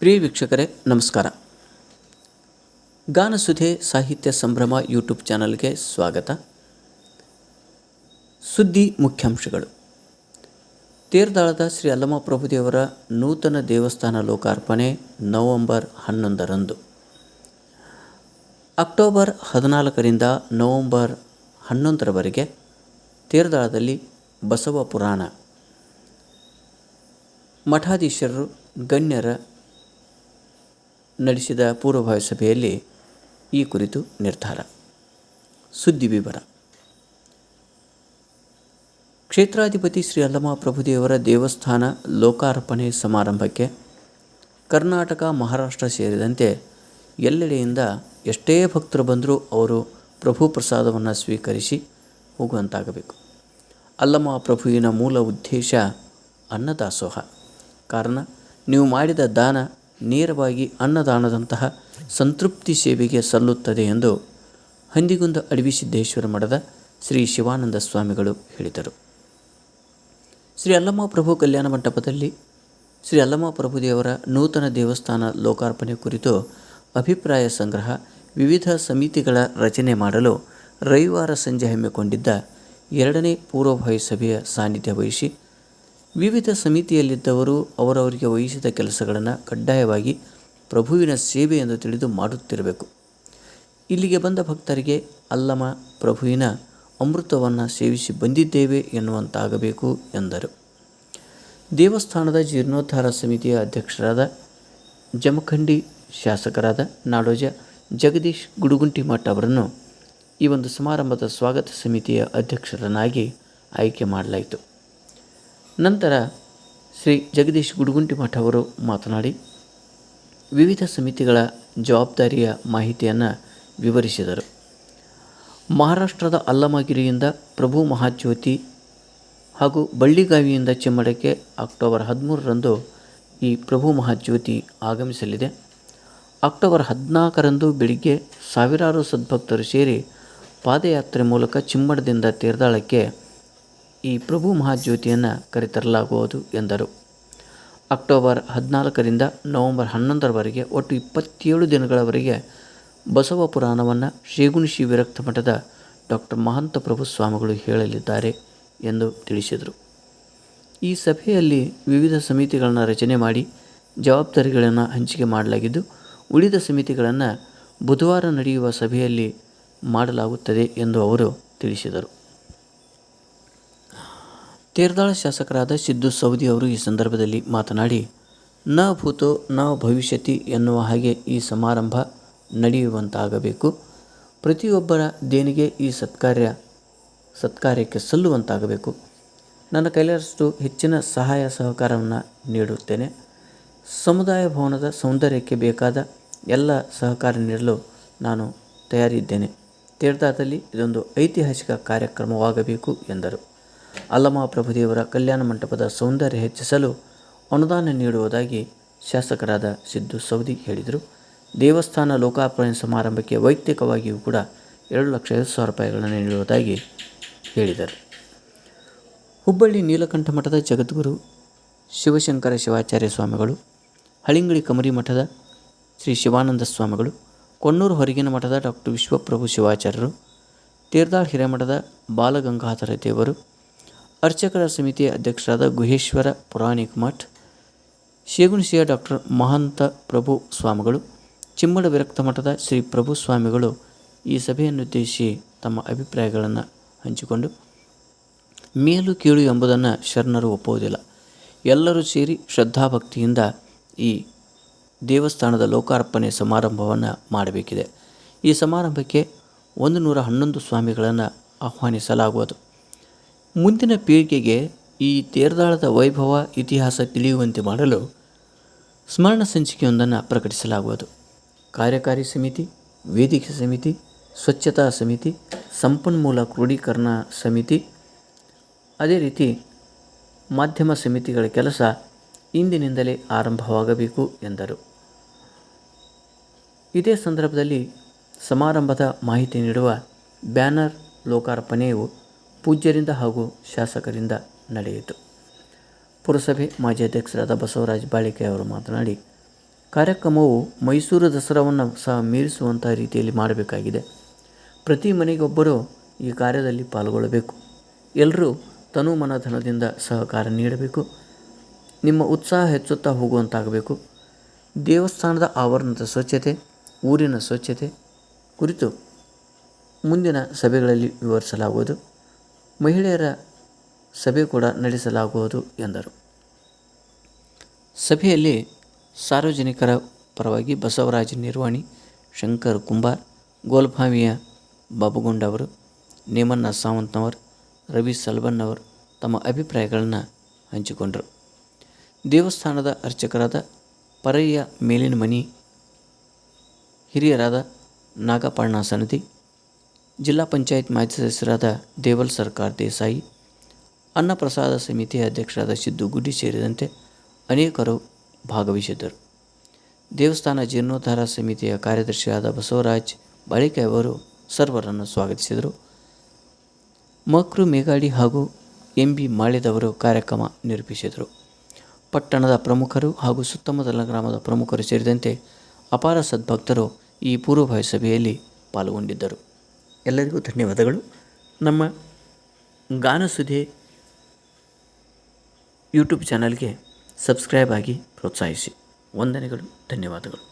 ಪ್ರಿಯ ವೀಕ್ಷಕರೇ, ನಮಸ್ಕಾರ. ಗಾನಸುಧೆ ಸಾಹಿತ್ಯ ಸಂಭ್ರಮ ಯೂಟ್ಯೂಬ್ ಚಾನಲ್ಗೆ ಸ್ವಾಗತ. ಸುದ್ದಿ ಮುಖ್ಯಾಂಶಗಳು. ತೇರ್ದಾಳದ ಶ್ರೀ ಅಲ್ಲಮ ಪ್ರಭುದೇವರ ನೂತನ ದೇವಸ್ಥಾನ ಲೋಕಾರ್ಪಣೆ ನವೆಂಬರ್ ಹನ್ನೊಂದರಂದು. ಅಕ್ಟೋಬರ್ ಹದಿನಾಲ್ಕರಿಂದ ನವೆಂಬರ್ ಹನ್ನೊಂದರವರೆಗೆ ತೇರ್ದಾಳದಲ್ಲಿ ಬಸವ ಪುರಾಣ. ಮಠಾಧೀಶರು, ಗಣ್ಯರ ನಡೆಸಿದ ಪೂರ್ವಭಾವಿ ಸಭೆಯಲ್ಲಿ ಈ ಕುರಿತು ನಿರ್ಧಾರ. ಸುದ್ದಿ ವಿವರ. ಕ್ಷೇತ್ರಾಧಿಪತಿ ಶ್ರೀ ಅಲ್ಲಮ ಪ್ರಭುದೇವರ ದೇವಸ್ಥಾನ ಲೋಕಾರ್ಪಣೆ ಸಮಾರಂಭಕ್ಕೆ ಕರ್ನಾಟಕ, ಮಹಾರಾಷ್ಟ್ರ ಸೇರಿದಂತೆ ಎಲ್ಲೆಡೆಯಿಂದ ಎಷ್ಟೇ ಭಕ್ತರು ಬಂದರೂ ಅವರು ಪ್ರಭು ಪ್ರಸಾದವನ್ನು ಸ್ವೀಕರಿಸಿ ಹೋಗುವಂತಾಗಬೇಕು. ಅಲ್ಲಮ ಪ್ರಭುವಿನ ಮೂಲ ಉದ್ದೇಶ ಅನ್ನದಾಸೋಹ. ಕಾರಣ, ನೀವು ಮಾಡಿದ ದಾನ ನೇರವಾಗಿ ಅನ್ನದಾನದಂತಹ ಸಂತೃಪ್ತಿ ಸೇವೆಗೆ ಸಲ್ಲುತ್ತದೆ ಎಂದು ಹಂದಿಗುಂದ ಅಡವಿಸಿದ್ದೇಶ್ವರ ಮಠದ ಶ್ರೀ ಶಿವಾನಂದ ಸ್ವಾಮಿಗಳು ಹೇಳಿದರು. ಶ್ರೀ ಅಲ್ಲಮ್ಮ ಪ್ರಭು ಕಲ್ಯಾಣ ಮಂಟಪದಲ್ಲಿ ಶ್ರೀ ಅಲ್ಲಮ್ಮ ಪ್ರಭುದೇವರ ನೂತನ ದೇವಸ್ಥಾನ ಲೋಕಾರ್ಪಣೆ ಕುರಿತು ಅಭಿಪ್ರಾಯ ಸಂಗ್ರಹ, ವಿವಿಧ ಸಮಿತಿಗಳ ರಚನೆ ಮಾಡಲು ರವಿವಾರ ಸಂಜೆ ಹಮ್ಮಿಕೊಂಡಿದ್ದ ಎರಡನೇ ಪೂರ್ವಭಾವಿ ಸಭೆಯ ಸಾನ್ನಿಧ್ಯ ವಹಿಸಿ ವಿವಿಧ ಸಮಿತಿಯಲ್ಲಿದ್ದವರು ಅವರವರಿಗೆ ವಹಿಸಿದ ಕೆಲಸಗಳನ್ನು ಕಡ್ಡಾಯವಾಗಿ ಪ್ರಭುವಿನ ಸೇವೆ ಎಂದು ತಿಳಿದು ಮಾಡುತ್ತಿರಬೇಕು. ಇಲ್ಲಿಗೆ ಬಂದ ಭಕ್ತರಿಗೆ ಅಲ್ಲಮ, ಪ್ರಭುವಿನ ಅಮೃತವನ್ನು ಸೇವಿಸಿ ಬಂದಿದ್ದೇವೆ ಎನ್ನುವಂತಾಗಬೇಕು ಎಂದರು. ದೇವಸ್ಥಾನದ ಜೀರ್ಣೋದ್ಧಾರ ಸಮಿತಿಯ ಅಧ್ಯಕ್ಷರಾದ ಜಮಖಂಡಿ ಶಾಸಕರಾದ ನಾಡೋಜ ಜಗದೀಶ್ ಗುಡುಗುಂಟಿಮಠ ಅವರನ್ನು ಈ ಒಂದು ಸಮಾರಂಭದ ಸ್ವಾಗತ ಸಮಿತಿಯ ಅಧ್ಯಕ್ಷರನ್ನಾಗಿ ಆಯ್ಕೆ ಮಾಡಲಾಯಿತು. ನಂತರ ಶ್ರೀ ಜಗದೀಶ್ ಗುಡುಗುಂಟಿ ಮಠ ಅವರು ಮಾತನಾಡಿ, ವಿವಿಧ ಸಮಿತಿಗಳ ಜವಾಬ್ದಾರಿಯ ಮಾಹಿತಿಯನ್ನು ವಿವರಿಸಿದರು. ಮಹಾರಾಷ್ಟ್ರದ ಅಲ್ಲಮಗಿರಿಯಿಂದ ಪ್ರಭು ಮಹಾಜ್ಯೋತಿ ಹಾಗೂ ಬಳ್ಳಿಗಾವಿಯಿಂದ ಚಿಮ್ಮಡಕ್ಕೆ ಅಕ್ಟೋಬರ್ ಹದಿಮೂರರಂದು ಈ ಪ್ರಭು ಮಹಾಜ್ಯೋತಿ ಆಗಮಿಸಲಿದೆ. ಅಕ್ಟೋಬರ್ ಹದಿನಾಲ್ಕರಂದು ಬೆಳಿಗ್ಗೆ ಸಾವಿರಾರು ಸದ್ಭಕ್ತರು ಸೇರಿ ಪಾದಯಾತ್ರೆ ಮೂಲಕ ಚಿಮ್ಮಡದಿಂದ ತೀರ್ದಾಳಕ್ಕೆ ಈ ಪ್ರಭು ಮಹಾಜ್ಯೋತಿಯನ್ನು ಕರೆತರಲಾಗುವುದು ಎಂದರು. ಅಕ್ಟೋಬರ್ ಹದಿನಾಲ್ಕರಿಂದ ನವೆಂಬರ್ ಹನ್ನೊಂದರವರೆಗೆ ಒಟ್ಟು ಇಪ್ಪತ್ತೇಳು ದಿನಗಳವರೆಗೆ ಬಸವ ಪುರಾಣವನ್ನು ಶ್ರೀಗುಣಶಿ ವಿರಕ್ತ ಮಠದ ಡಾಕ್ಟರ್ ಮಹಂತ ಪ್ರಭು ಸ್ವಾಮಿಗಳು ಹೇಳಲಿದ್ದಾರೆ ಎಂದು ತಿಳಿಸಿದರು. ಈ ಸಭೆಯಲ್ಲಿ ವಿವಿಧ ಸಮಿತಿಗಳನ್ನು ರಚನೆ ಮಾಡಿ ಜವಾಬ್ದಾರಿಗಳನ್ನು ಹಂಚಿಕೆ ಮಾಡಲಾಗಿದ್ದು, ಉಳಿದ ಸಮಿತಿಗಳನ್ನು ಬುಧವಾರ ನಡೆಯುವ ಸಭೆಯಲ್ಲಿ ಮಾಡಲಾಗುತ್ತದೆ ಎಂದು ಅವರು ತಿಳಿಸಿದರು. ತೇರ್ದಾಳ ಶಾಸಕರಾದ ಸಿದ್ದು ಸೌದಿ ಅವರು ಈ ಸಂದರ್ಭದಲ್ಲಿ ಮಾತನಾಡಿ, ನ ಭೂತೋ, ನ ಭವಿಷ್ಯತಿ ಎನ್ನುವ ಹಾಗೆ ಈ ಸಮಾರಂಭ ನಡೆಯುವಂತಾಗಬೇಕು. ಪ್ರತಿಯೊಬ್ಬರ ದೇಣಿಗೆ ಈ ಸತ್ಕಾರ್ಯ, ಸತ್ಕಾರ್ಯಕ್ಕೆ ಸಲ್ಲುವಂತಾಗಬೇಕು. ನನ್ನ ಕೈಲಾದಷ್ಟು ಹೆಚ್ಚಿನ ಸಹಾಯ ಸಹಕಾರವನ್ನು ನೀಡುತ್ತೇನೆ. ಸಮುದಾಯ ಭವನದ ಸೌಂದರ್ಯಕ್ಕೆ ಬೇಕಾದ ಎಲ್ಲ ಸಹಕಾರ ನೀಡಲು ನಾನು ತಯಾರಿದ್ದೇನೆ. ತೀರ್ಥದಲ್ಲಿ ಇದೊಂದು ಐತಿಹಾಸಿಕ ಕಾರ್ಯಕ್ರಮವಾಗಬೇಕು ಎಂದರು. ಅಲ್ಲಮ ಪ್ರಭುದೇವರ ಕಲ್ಯಾಣ ಮಂಟಪದ ಸೌಂದರ್ಯ ಹೆಚ್ಚಿಸಲು ಅನುದಾನ ನೀಡುವುದಾಗಿ ಶಾಸಕರಾದ ಸಿದ್ದು ಸೌದಿ ಹೇಳಿದರು. ದೇವಸ್ಥಾನ ಲೋಕಾರ್ಪಣೆ ಸಮಾರಂಭಕ್ಕೆ ವೈಯಕ್ತಿಕವಾಗಿಯೂ ಕೂಡ ಎರಡು ಲಕ್ಷ ಐವತ್ತು ಸಾವಿರ ರೂಪಾಯಿಗಳನ್ನು ನೀಡುವುದಾಗಿ ಹೇಳಿದರು. ಹುಬ್ಬಳ್ಳಿ ನೀಲಕಂಠ ಮಠದ ಜಗದ್ಗುರು ಶಿವಶಂಕರ ಶಿವಾಚಾರ್ಯ ಸ್ವಾಮಿಗಳು ಹಳಿಂಗಳಿ ಕಮರಿ ಮಠದ ಶ್ರೀ ಶಿವಾನಂದ ಸ್ವಾಮಿಗಳು, ಕೊಣ್ಣೂರು ಹೊರಗಿನ ಮಠದ ಡಾಕ್ಟರ್ ವಿಶ್ವಪ್ರಭು ಶಿವಾಚಾರ್ಯರು, ತೀರ್ದಾಳ್ ಹಿರೇಮಠದ ಬಾಲಗಂಗಾಧರ ದೇವರು ಅರ್ಚಕರ ಸಮಿತಿಯ ಅಧ್ಯಕ್ಷರಾದ ಗುಹೇಶ್ವರ ಪುರಾಣಿಕ್ ಮಠ್, ಶೇಗುಣಿಸಿಯ ಡಾಕ್ಟರ್ ಮಹಂತ ಪ್ರಭು ಸ್ವಾಮಿಗಳು, ಚಿಮ್ಮಡ ವಿರಕ್ತ ಮಠದ ಶ್ರೀ ಪ್ರಭು ಸ್ವಾಮಿಗಳು ಈ ಸಭೆಯನ್ನುದ್ದೇಶಿಸಿ ತಮ್ಮ ಅಭಿಪ್ರಾಯಗಳನ್ನು ಹಂಚಿಕೊಂಡು, ಮೇಲು ಕೀಳು ಎಂಬುದನ್ನು ಶರಣರು ಒಪ್ಪುವುದಿಲ್ಲ. ಎಲ್ಲರೂ ಸೇರಿ ಶ್ರದ್ಧಾಭಕ್ತಿಯಿಂದ ಈ ದೇವಸ್ಥಾನದ ಲೋಕಾರ್ಪಣೆ ಸಮಾರಂಭವನ್ನು ಮಾಡಬೇಕಿದೆ. ಈ ಸಮಾರಂಭಕ್ಕೆ ಒಂದು ನೂರ ಹನ್ನೊಂದು ಸ್ವಾಮಿಗಳನ್ನು ಆಹ್ವಾನಿಸಲಾಗುವುದು. ಮುಂದಿನ ಪೀಳಿಗೆಗೆ ಈ ತೇರ್ದಾಳದ ವೈಭವ ಇತಿಹಾಸ ತಿಳಿಯುವಂತೆ ಮಾಡಲು ಸ್ಮರಣ ಸಂಚಿಕೆಯೊಂದನ್ನು ಪ್ರಕಟಿಸಲಾಗುವುದು. ಕಾರ್ಯಕಾರಿ ಸಮಿತಿ, ವೇದಿಕೆ ಸಮಿತಿ, ಸ್ವಚ್ಛತಾ ಸಮಿತಿ, ಸಂಪನ್ಮೂಲ ಕ್ರೋಢೀಕರಣ ಸಮಿತಿ, ಅದೇ ರೀತಿ ಮಾಧ್ಯಮ ಸಮಿತಿಗಳ ಕೆಲಸ ಇಂದಿನಿಂದಲೇ ಆರಂಭವಾಗಬೇಕು ಎಂದರು. ಇದೇ ಸಂದರ್ಭದಲ್ಲಿ ಸಮಾರಂಭದ ಮಾಹಿತಿ ನೀಡುವ ಬ್ಯಾನರ್ ಲೋಕಾರ್ಪಣೆಯು ಪೂಜ್ಯರಿಂದ ಹಾಗೂ ಶಾಸಕರಿಂದ ನಡೆಯಿತು. ಪುರಸಭೆ ಮಾಜಿ ಅಧ್ಯಕ್ಷರಾದ ಬಸವರಾಜ ಬಾಳಿಕೆ ಅವರು ಮಾತನಾಡಿ, ಕಾರ್ಯಕ್ರಮವು ಮೈಸೂರು ದಸರಾವನ್ನು ಸಹ ಮೀರಿಸುವಂಥ ರೀತಿಯಲ್ಲಿ ಮಾಡಬೇಕಾಗಿದೆ. ಪ್ರತಿ ಮನೆಗೊಬ್ಬರು ಈ ಕಾರ್ಯದಲ್ಲಿ ಪಾಲ್ಗೊಳ್ಳಬೇಕು. ಎಲ್ಲರೂ ತನು ಮನಧನದಿಂದ ಸಹಕಾರ ನೀಡಬೇಕು. ನಿಮ್ಮ ಉತ್ಸಾಹ ಹೆಚ್ಚುತ್ತಾ ಹೋಗುವಂತಾಗಬೇಕು. ದೇವಸ್ಥಾನದ ಆವರಣದ ಸ್ವಚ್ಛತೆ, ಊರಿನ ಸ್ವಚ್ಛತೆ ಕುರಿತು ಮುಂದಿನ ಸಭೆಗಳಲ್ಲಿ ವಿವರಿಸಲಾಗುವುದು. ಮಹಿಳೆಯರ ಸಭೆ ಕೂಡ ನಡೆಸಲಾಗುವುದು ಎಂದರು. ಸಭೆಯಲ್ಲಿ ಸಾರ್ವಜನಿಕರ ಪರವಾಗಿ ಬಸವರಾಜ ನಿರ್ವಾಣಿ, ಶಂಕರ್ ಕುಂಬಾರ್ ಗೋಲ್ಭಾವಿಯ ಬಾಬುಗೊಂಡವರು ನೇಮನ್ನ ಸಾವಂತ್ನವರ್, ರವಿ ಸಲ್ಬನ್ನವರು ತಮ್ಮ ಅಭಿಪ್ರಾಯಗಳನ್ನು ಹಂಚಿಕೊಂಡರು. ದೇವಸ್ಥಾನದ ಅರ್ಚಕರಾದ ಪರಯ್ಯ ಮೇಲಿನ ಮನಿ, ಹಿರಿಯರಾದ ನಾಗಪಣ್ಣ ಸನದಿ ಜಿಲ್ಲಾ ಪಂಚಾಯತ್ ಮಾಜಿ ಸದಸ್ಯರಾದ ದೇವಲ್ ಸರ್ಕಾರ್ ದೇಸಾಯಿ, ಅನ್ನಪ್ರಸಾದ ಸಮಿತಿ ಅಧ್ಯಕ್ಷರಾದ ಸಿದ್ದು ಗುಡ್ಡಿ ಸೇರಿದಂತೆ ಅನೇಕರು ಭಾಗವಹಿಸಿದ್ದರು. ದೇವಸ್ಥಾನ ಜೀರ್ಣೋದ್ಧಾರ ಸಮಿತಿಯ ಕಾರ್ಯದರ್ಶಿಯಾದ ಬಸವರಾಜ್ ಬಾಳಿಕೆ ಅವರು ಸರ್ವರನ್ನು ಸ್ವಾಗತಿಸಿದರು. ಮಕ್ರು ಮೇಗಾಡಿ ಹಾಗೂ ಎಂ ಬಿ ಮಾಳಿದವರು ಕಾರ್ಯಕ್ರಮ ನಿರೂಪಿಸಿದರು. ಪಟ್ಟಣದ ಪ್ರಮುಖರು ಹಾಗೂ ಸುತ್ತಮುತ್ತಲ ಗ್ರಾಮದ ಪ್ರಮುಖರು ಸೇರಿದಂತೆ ಅಪಾರ ಸದ್ಭಕ್ತರು ಈ ಪೂರ್ವಭಾವಿ ಸಭೆಯಲ್ಲಿ ಪಾಲ್ಗೊಂಡಿದ್ದರು. ಎಲ್ಲರಿಗೂ ಧನ್ಯವಾದಗಳು. ನಮ್ಮ ಗಾನಸುಧೆ ಯೂಟ್ಯೂಬ್ ಚಾನಲ್ಗೆ ಸಬ್ಸ್ಕ್ರೈಬ್ ಆಗಿ ಪ್ರೋತ್ಸಾಹಿಸಿ. ವಂದನೆಗಳು ಧನ್ಯವಾದಗಳು.